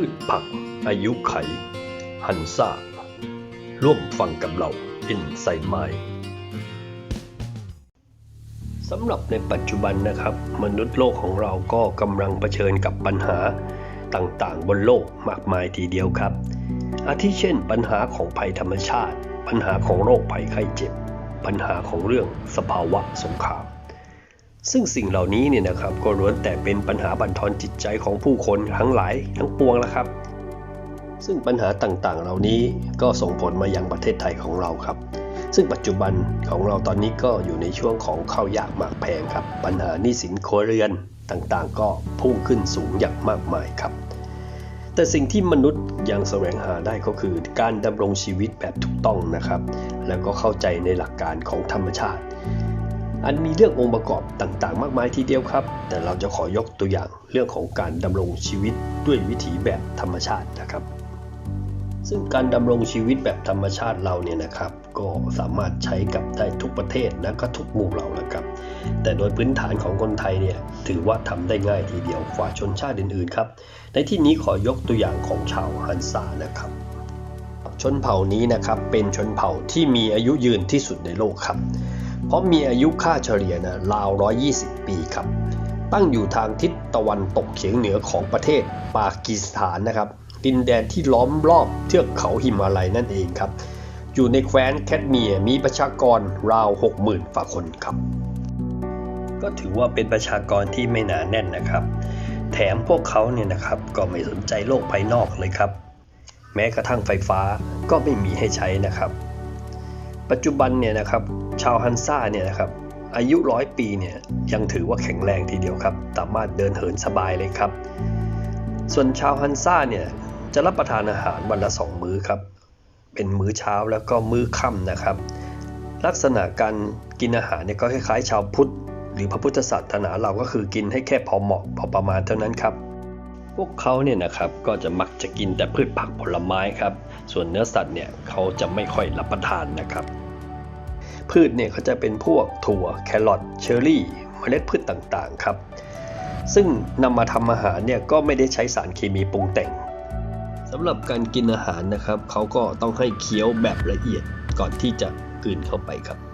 พืชผัก อายุไข หันซ่า ร่วมฟังกับเราอินไซไมสำหรับในปัจจุบันนะครับ มนุษย์โลกของเราก็กำลังเผชิญกับปัญหาต่างๆ บนโลกมากมายทีเดียวครับ อาทิเช่น ปัญหาของภัยธรรมชาติ ปัญหาของโรคภัยไข้เจ็บ ปัญหาของเรื่องสภาวะสงคราม ซึ่งสิ่งเหล่านี้เนี่ยนะครับก็ล้วนแต่เป็นปัญหาบั่นทอนจิตใจของผู้คนทั้งหลายทั้งปวงแล้วครับ ซึ่งปัญหาต่างๆ เหล่านี้ก็ส่งผลมายังประเทศไทยของเราครับ ซึ่งปัจจุบันของเราตอนนี้ก็อยู่ในช่วงของข้าวยากหมากแพงครับ ปัญหาหนี้สินครัวเรือนต่างๆ ก็พุ่งขึ้นสูงอย่างมากมายครับ แต่สิ่งที่มนุษย์ยังแสวงหาได้ก็คือการดำรงชีวิตแบบถูกต้องนะครับ แล้วก็เข้าใจในหลักการของธรรมชาติ อันมีเรื่ององค์ประกอบต่างๆ มากมายทีเดียวครับ แต่เราจะขอยกตัวอย่างเรื่องของการดำรงชีวิตด้วยวิถีแบบธรรมชาตินะครับ ซึ่งการดำรงชีวิตแบบธรรมชาติเราเนี่ยนะครับ ก็สามารถใช้กับได้ทุกประเทศและก็ทุกหมู่เหล่านะครับ แต่โดยพื้นฐานของคนไทยเนี่ยถือว่าทำได้ง่ายทีเดียวกว่าชนชาติอื่นๆครับในที่นี้ขอยกตัวอย่างของชาวฮันซานะครับชนเผ่านี้นะครับเป็นชนเผ่าที่มีอายุยืนที่สุดในโลกครับ เพราะมีอายุค่าเฉลี่ยนะราว 120 ปีครับ ตั้งอยู่ทางทิศตะวันตกเฉียงเหนือของประเทศปากีสถานนะครับดินแดนที่ล้อมรอบเทือกเขาหิมาลัยนั่นเองครับ อยู่ในแคว้นแคทเมียมีประชากรราว 60,000ฝ่าคนครับ ก็ถือว่าเป็นประชากรที่ไม่หนาแน่นนะครับ แถมพวกเขาเนี่ยนะครับก็ไม่สนใจโลกภายนอกเลยครับ แม้กระทั่งไฟฟ้าก็ไม่มีให้ใช้นะครับ ปัจจุบันเนี่ยนะครับชาวฮันซ่าเนี่ยนะครับอายุร้อยปีเนี่ยยังถือว่าแข็งแรงทีเดียวครับ สามารถเดินเหินสบายเลยครับ ส่วนชาวฮันซ่าเนี่ยจะรับประทานอาหารวันละสองมื้อครับ เป็นมื้อเช้าแล้วก็มื้อค่ำนะครับ ลักษณะการกินอาหารเนี่ยก็คล้ายๆ ชาวพุทธ หรือพระพุทธศาสนาเราก็คือกินให้แค่พอเหมาะพอประมาณเท่านั้นครับ วกเขาเนี่ยนะครับก็จะมักจะกินแต่พืชผักผลไม้ครับ ส่วนเนื้อสัตว์เนี่ยเขาจะไม่ค่อยรับประทานนะครับ พืชเนี่ยเขาจะเป็นพวกถั่วแครอทเชอร์รี่ เมล็ดพืชต่างๆครับ ซึ่งนำมาทำอาหารเนี่ยก็ไม่ได้ใช้สารเคมีปรุงแต่งสำหรับการกินอาหารนะครับเขาก็ต้องให้เคี้ยวแบบละเอียดก่อนที่จะกลืนเข้าไปครับ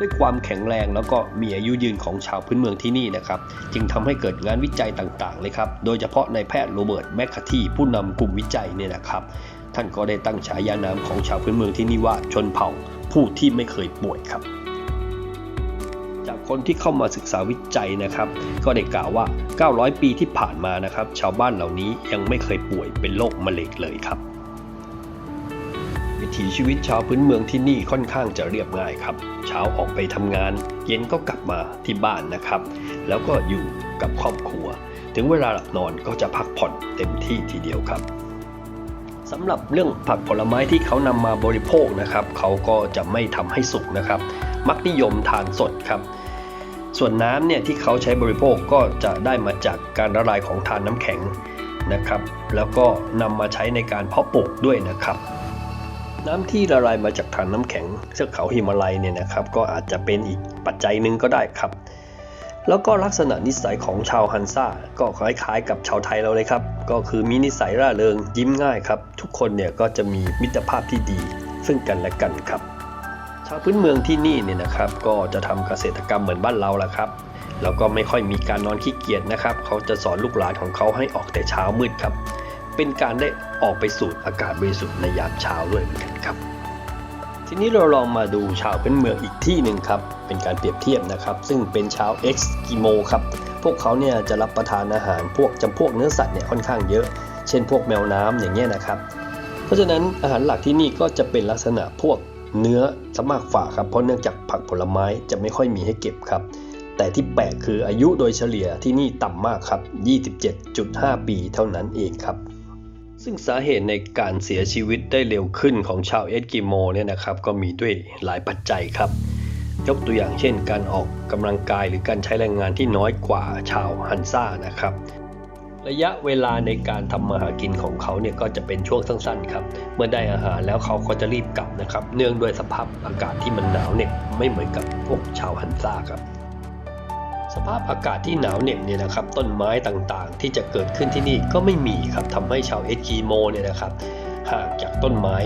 ด้วยความแข็งแรงแล้วก็มีอายุยืนของชาวพื้นเมืองที่นี่นะครับ จึงทำให้เกิดงานวิจัยต่างๆเลยครับ โดยเฉพาะนายแพทย์โรเบิร์ตแมคคาทีผู้นำกลุ่มวิจัยเนี่ยนะครับ ท่านก็ได้ตั้งฉายานามของชาวพื้นเมืองที่นี่ว่าชนเผ่าผู้ที่ไม่เคยป่วยครับ จากคนที่เข้ามาศึกษาวิจัยนะครับ ก็ได้กล่าวว่า 900 ปีที่ผ่านมานะครับ ชาวบ้านเหล่านี้ยังไม่เคยป่วยเป็นโรคมะเร็งเลยครับ วิถีชีวิตชาวพื้นเมืองที่นี่ค่อนข้างจะเรียบง่ายครับ เช้าออกไปทำงาน เย็นก็กลับมาที่บ้านนะครับ แล้วก็อยู่กับครอบครัว ถึงเวลาหลับนอนก็จะพักผ่อนเต็มที่ทีเดียวครับสำหรับเรื่องผักผลไม้ที่เขานำมาบริโภคนะครับ เขาก็จะไม่ทำให้สุกนะครับ มักนิยมทานสดครับ ส่วนน้ำเนี่ยที่เขาใช้บริโภคก็จะได้มาจากการละลายของทานน้ำแข็งนะครับ แล้วก็นำมาใช้ในการเพาะปลูกด้วยนะครับ น้ำที่ละลายมาจากฐานน้ำแข็งเทือกเขาหิมาลัยเนี่ยนะครับ ก็อาจจะเป็นอีกปัจจัยหนึ่งก็ได้ครับ แล้วก็ลักษณะนิสัยของชาวฮันซ่าก็คล้ายๆ กับชาวไทยเราเลยครับ ก็คือมีนิสัยร่าเริงยิ้มง่ายครับ ทุกคนเนี่ยก็จะมีมิตรภาพที่ดี ซึ่งกันและกันครับ ชาวพื้นเมืองที่นี่เนี่ยนะครับก็จะทำเกษตรกรรมเหมือนบ้านเราแหละครับแล้วก็ไม่ค่อยมีการนอนขี้เกียจนะครับ เขาจะสอนลูกหลานของเขาให้ออกแต่เช้ามืดครับ เป็นการได้ออกไปสูดอากาศบริสุทธิ์ในยามเช้าด้วยเหมือนกันครับ ทีนี้เราลองมาดูชาวพื้นเมืองอีกที่หนึ่งครับ เป็นการเปรียบเทียบนะครับ ซึ่งเป็นชาวเอ็กซ์กิโมครับ พวกเขาเนี่ยจะรับประทานอาหารพวกจำพวกเนื้อสัตว์เนี่ยค่อนข้างเยอะ เช่นพวกแมวน้ำอย่างเงี้ยนะครับ เพราะฉะนั้นอาหารหลักที่นี่ก็จะเป็นลักษณะพวกเนื้อสมากฝ่าครับ เพราะเนื่องจากผักผลไม้จะไม่ค่อยมีให้เก็บครับแต่ที่แปลกคืออายุโดยเฉลี่ยที่นี่ต่ำมากครับ 27.5 ปีเท่านั้นเองครับ ซึ่งสาเหตุในการเสียชีวิตได้เร็วขึ้นของชาวเอสกิโมเนี่ยนะครับก็มีด้วยหลายปัจจัยครับ ยกตัวอย่างเช่น การออกกำลังกายหรือการใช้แรงงานที่น้อยกว่าชาวฮันซ่านะครับ ระยะเวลาในการทำมาหากินของเขาเนี่ยก็จะเป็นช่วงสั้นๆครับ เมื่อได้อาหารแล้วเขาก็จะรีบกลับนะครับ เนื่องด้วยสภาพอากาศที่มันหนาวเนี่ยไม่เหมือนกับพวกชาวฮันซ่าครับ สภาพอากาศที่หนาวเหน็บเนี่ยนะครับต้นไม้ต่างๆ ที่จะเกิดขึ้นที่นี่ก็ไม่มีครับทำให้ชาวเอสกิโมเนี่ยนะครับห่างจากต้นไม้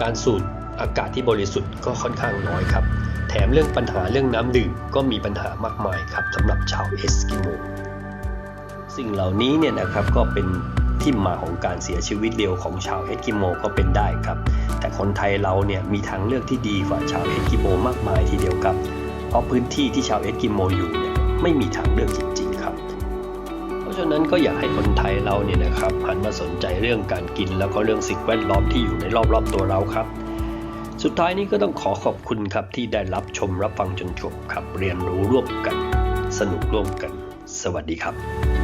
การสูดอากาศที่บริสุทธิ์ก็ค่อนข้างน้อยครับ แถมเรื่องปัญหาเรื่องน้ำดื่มก็มีปัญหามากมายครับสำหรับชาวเอสกิโมสิ่งเหล่านี้เนี่ยนะครับก็เป็นที่มาของการเสียชีวิตเร็วของชาวเอสกิโมก็เป็นได้ครับ แต่คนไทยเราเนี่ยมีทางเลือกที่ดีกว่าชาวเอสกิโมมากมายทีเดียวครับ เพราะพื้นที่ที่ชาวเอสกิโมอยู่เนี่ย ไม่มีทางเลือกจริง ๆ ครับ เพราะฉะนั้นก็อยากให้คนไทยเราเนี่ยนะครับหันมาสนใจเรื่องการกินแล้วก็เรื่องสิ่งแวดล้อมที่อยู่ในรอบๆตัวเราครับ สุดท้ายนี้ก็ต้องขอขอบคุณครับที่ได้รับชมรับฟังจนจบครับเรียนรู้ร่วมกัน สนุกร่วมกัน สวัสดีครับ